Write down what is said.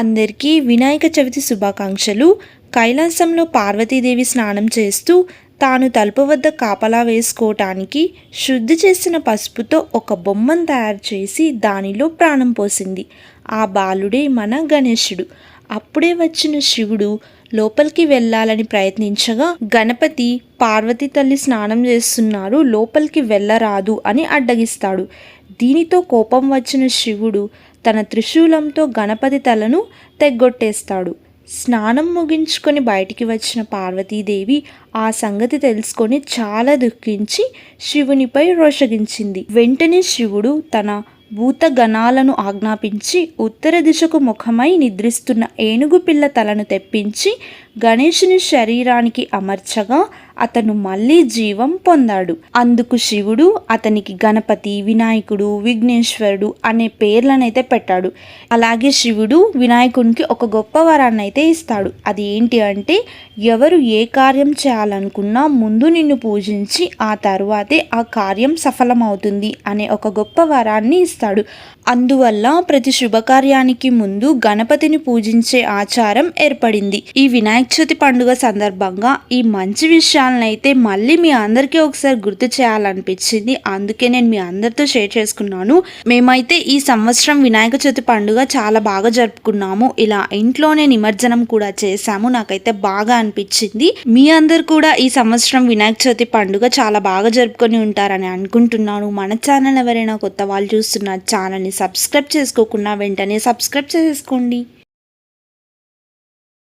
అందరికీ వినాయక చవితి శుభాకాంక్షలు. కైలాసంలో పార్వతీదేవి స్నానం చేస్తూ తాను తలుపు వద్ద కాపలా వేసుకోవటానికి శుద్ధి చేసిన పసుపుతో ఒక బొమ్మను తయారు చేసి దానిలో ప్రాణం పోసింది. ఆ బాలుడే మన గణేశుడు. అప్పుడే వచ్చిన శివుడు లోపలికి వెళ్ళాలని ప్రయత్నించగా గణపతి పార్వతి తల్లి స్నానం చేస్తున్నారు లోపలికి వెళ్ళరాదు అని అడ్డగిస్తాడు. దీనితో కోపం వచ్చిన శివుడు తన త్రిశూలంతో గణపతి తలను తెగ్గొట్టేస్తాడు. స్నానం ముగించుకొని బయటికి వచ్చిన పార్వతీదేవి ఆ సంగతి తెలుసుకొని చాలా దుఃఖించి శివునిపై రోషగించింది. వెంటనే శివుడు తన భూత గణాలను ఆజ్ఞాపించి ఉత్తర దిశకు ముఖమై నిద్రిస్తున్న ఏనుగు పిల్ల తలను తెప్పించి గణేషుని శరీరానికి అమర్చగా అతను మళ్ళీ జీవం పొందాడు. అందుకు శివుడు అతనికి గణపతి వినాయకుడు విఘ్నేశ్వరుడు అనే పేర్లనైతే పెట్టాడు. అలాగే శివుడు వినాయకునికి ఒక గొప్ప వరాన్ని అయితే ఇస్తాడు. అది ఏంటి అంటే ఎవరు ఏ కార్యం చేయాలనుకున్నా ముందు నిన్ను పూజించి ఆ తర్వాతే ఆ కార్యం సఫలమవుతుంది అనే ఒక గొప్ప వరాన్ని ఇస్తాడు. అందువల్ల ప్రతి శుభకార్యానికి ముందు గణపతిని పూజించే ఆచారం ఏర్పడింది. ఈ వినాయక చవితి పండుగ సందర్భంగా ఈ మంచి అయితే మళ్ళీ మీ అందరికీ ఒకసారి గుర్తు చేయాలనిపించింది. అందుకే నేను మీ అందరితో షేర్ చేసుకున్నాను. మేమైతే ఈ సంవత్సరం వినాయక చవితి పండుగ చాలా బాగా జరుపుకున్నాము. ఇలా ఇంట్లోనే నిమజ్జనం కూడా చేశాము. నాకైతే బాగా అనిపించింది. మీ అందరు కూడా ఈ సంవత్సరం వినాయక చవితి పండుగ చాలా బాగా జరుపుకొని ఉంటారని అనుకుంటున్నాను. మన ఛానల్ ఎవరైనా కొత్త వాళ్ళు చూస్తున్న ఛానల్ని సబ్స్క్రైబ్ చేసుకోకుండా వెంటనే సబ్స్క్రైబ్ చేసుకోండి